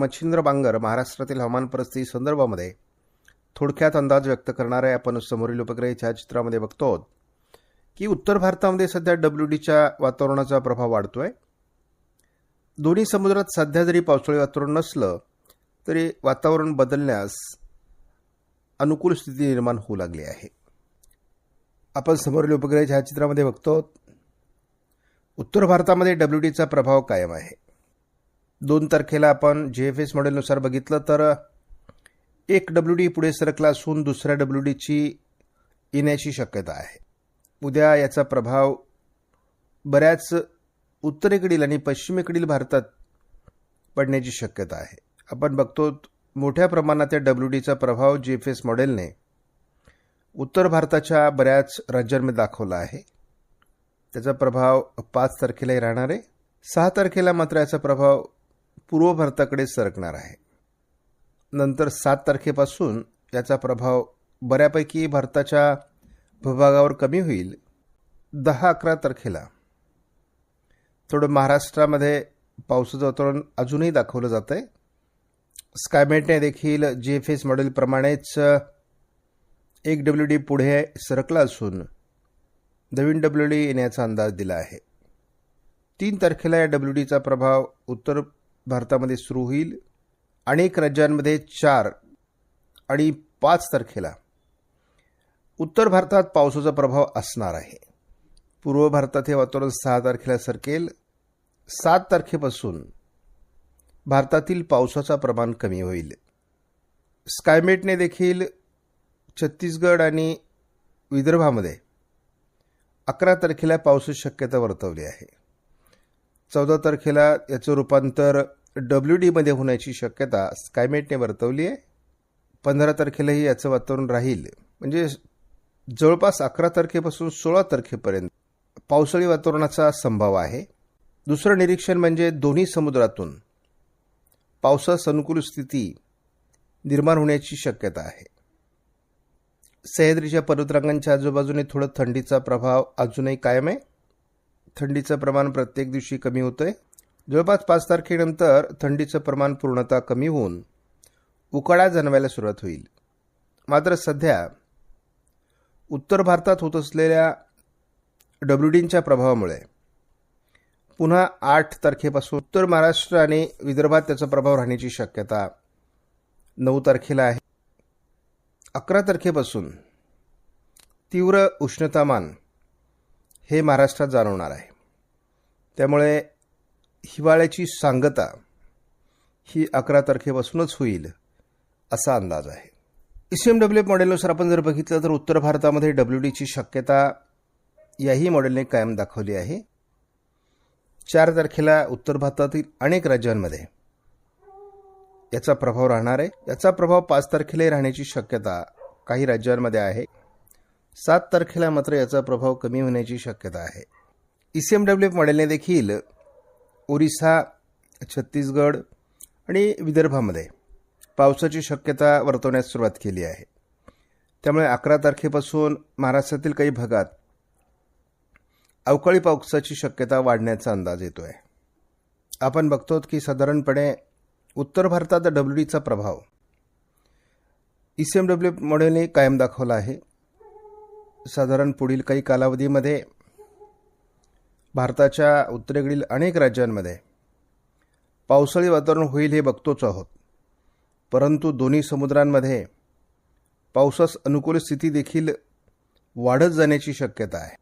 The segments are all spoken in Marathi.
मच्छिंद्र बांगर महाराष्ट्रातील हवामान परिस्थिती संदर्भामध्ये थोडक्यात अंदाज व्यक्त करणारे आपण समोरील उपग्रह छायाचित्रामध्ये बघतो की उत्तर भारतामध्ये सध्या डब्ल्यू डीच्या वातावरणाचा प्रभाव वाढतोय. दोन्ही समुद्रात सध्या जरी पावसाळी वातावरण नसलं तरी वातावरण बदलण्यास अनुकूल स्थिती निर्माण होऊ लागली आहे. आपण समोरील उपग्रह छायाचित्रामध्ये बघतो उत्तर भारतामध्ये डब्ल्यू डीचा प्रभाव कायम आहे. दोन तारखेला आपण जे एफ एस मॉडेलनुसार बघितलं तर एक डब्ल्यू डी पुढे सरकला असून दुसऱ्या डब्ल्यू डीची येण्याची शक्यता आहे. उद्या याचा प्रभाव बऱ्याच उत्तरेकडील आणि पश्चिमेकडील भारतात पडण्याची शक्यता आहे. आपण बघतो मोठ्या प्रमाणात या डब्ल्यू डीचा प्रभाव जे एफ एस मॉडेलने उत्तर भारताच्या बऱ्याच राज्यांमध्ये दाखवला आहे. त्याचा प्रभाव पाच तारखेलाही राहणार आहे. सहा तारखेला मात्र याचा प्रभाव पूर्व भारताकडे सरकणार आहे. नंतर सात तारखेपासून याचा प्रभाव बऱ्यापैकी भारताच्या भूभागावर कमी होईल. दहा अकरा तारखेला. थोडं महाराष्ट्रामध्ये पावसाचं वातावरण अजूनही दाखवलं जातं आहे स्कायमेटने देखील जी एफ एस मॉडेलप्रमाणेच एक डब्ल्यू डी पुढे सरकला असून नवीन डब्ल्यू डी येण्याचा अंदाज दिला आहे. तीन तारखेला या डब्ल्यू डीचा प्रभाव उत्तर भारतामध्ये सुरू होईल. अनेक राज्यांमध्ये चार आणि पाच तारखेला. उत्तर भारतात पावसाचा प्रभाव असणार आहे. पूर्व भारतात हे वातावरण सहा तारखेला सरकेल. सात तारखेपासून भारतातील पावसाचा प्रमाण कमी होईल. स्कायमेटने देखील छत्तीसगड आणि विदर्भामध्ये अकरा तारखेला पावसाची शक्यता वर्तवली आहे. चौदा तारखेला याचं रूपांतर डब्ल्यू डीमध्ये होण्याची शक्यता स्कायमेटने वर्तवली आहे. पंधरा तारखेलाही याचं वातावरण राहील. म्हणजे जवळपास अकरा तारखेपासून सोळा तारखेपर्यंत पावसाळी वातावरणाचा संभव आहे. दुसरं निरीक्षण म्हणजे दोन्ही समुद्रातून पावसास अनुकूल स्थिती निर्माण होण्याची शक्यता आहे. सह्याद्रीच्या पर्वतरांगांच्या आजूबाजूने थोडं थंडीचा प्रभाव अजूनही कायम आहे. थंडीचं प्रमाण प्रत्येक दिवशी कमी होतंय. जवळपास पाच तारखेनंतर थंडीचं प्रमाण पूर्णतः कमी होऊन उकाडा जाणवायला सुरुवात होईल. मात्र सध्या उत्तर भारतात होत असलेल्या डब्ल्यूडींच्या प्रभावामुळे पुन्हा आठ तारखेपासून उत्तर महाराष्ट्र आणि विदर्भात त्याचा प्रभाव राहण्याची शक्यता नऊ तारखेला आहे. अकरा तारखेपासून तीव्र उष्णतामान हे महाराष्ट्रात जाणवणार आहे. त्यामुळे हिवाळ्याची सांगता ही अकरा तारखेपासूनच होईल असा अंदाज आहे. E C M W F मॉडेलनुसार आपण जर बघितलं तर उत्तर भारतामध्ये डब्ल्यू डीची शक्यता याही मॉडेलने कायम दाखवली आहे. चार तारखेला उत्तर भारतातील अनेक राज्यांमध्ये याचा प्रभाव राहणार आहे. याचा प्रभाव पाच तारखेलाही राहण्याची शक्यता काही राज्यांमध्ये आहे. सात तारखेला मात्र याचा प्रभाव कमी होण्याची शक्यता आहे. E C M W F मॉडेलने देखील ओरिसा छत्तीसगड आणि विदर्भामध्ये पावसाची शक्यता वर्तवण्यास सुरुवात केली आहे. त्यामुळे अकरा तारखेपासून महाराष्ट्रातील काही भागात अवकाळी पावसाची शक्यता वाढण्याचा अंदाज येतो आहे आपण बघतो की साधारणपणे उत्तर भारतात डब्ल्यू डीचा प्रभाव ई सी एम डब्ल्यू मॉडेलने कायम दाखवला आहे. साधारण पुढील काही कालावधीमध्ये भारताच्या उत्तरेकडील अनेक राज्यांमध्ये पावसाळी वातावरण होईल हे बघतोच आहोत. परंतु दोन्ही समुद्रांमध्ये पावसास अनुकूल स्थिती देखील वाढत जाण्याची शक्यता आहे.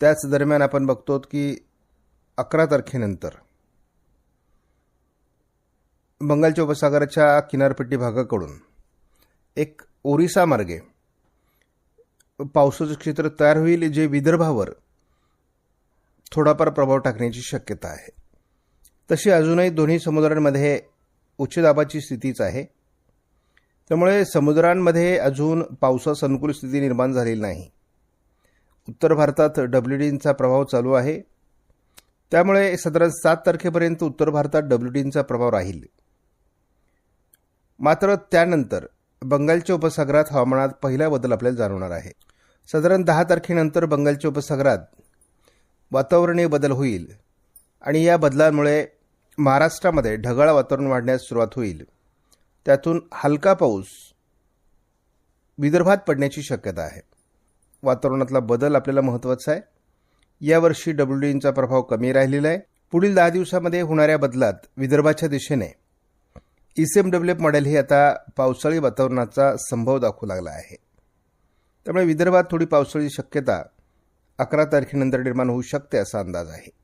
त्याच दरम्यान आपण बघतो की अकरा तारखेनंतर बंगालच्या उपसागराच्या किनारपट्टी भागाकडून एक ओरिसा मार्गे पावसाचं क्षेत्र तयार होईल जे विदर्भावर थोडाफार प्रभाव टाकण्याची शक्यता आहे. तशी अजूनही दोन्ही समुद्रांमध्ये उच्च दाबाची स्थितीच आहे. त्यामुळे समुद्रांमध्ये अजून पावसास अनुकूल स्थिती निर्माण झालेली नाही. उत्तर भारतात डब्ल्यू डींचा प्रभाव चालू आहे. त्यामुळे साधारण सात तारखेपर्यंत उत्तर भारतात डब्ल्यू डींचा प्रभाव राहील. मात्र त्यानंतर बंगालच्या उपसागरात हवामानात पहिला बदल आपल्याला जाणवणार आहे. साधारण दहा तारखेनंतर बंगालच्या उपसागरात वातावरणीय बदल होईल आणि या बदलांमुळे महाराष्ट्रामध्ये ढगाळ वातावरण वाढण्यास सुरुवात होईल. त्यातून हलका पाऊस विदर्भात पडण्याची शक्यता आहे. वातावरणातला बदल आपल्याला महत्त्वाचा आहे. यावर्षी डब्ल्यू डीचा प्रभाव कमी राहिलेला आहे. पुढील दहा दिवसामध्ये होणाऱ्या बदलात विदर्भाच्या दिशेने ईसीएम डेव्हलप मॉडेल हे आता पावसाळी वातावरणाचा संभव दाखवू लागला आहे. त्यामुळे विदर्भात थोडी पावसाळी शक्यता अकरा तारखेनंतर निर्माण होऊ शकते असा अंदाज आहे.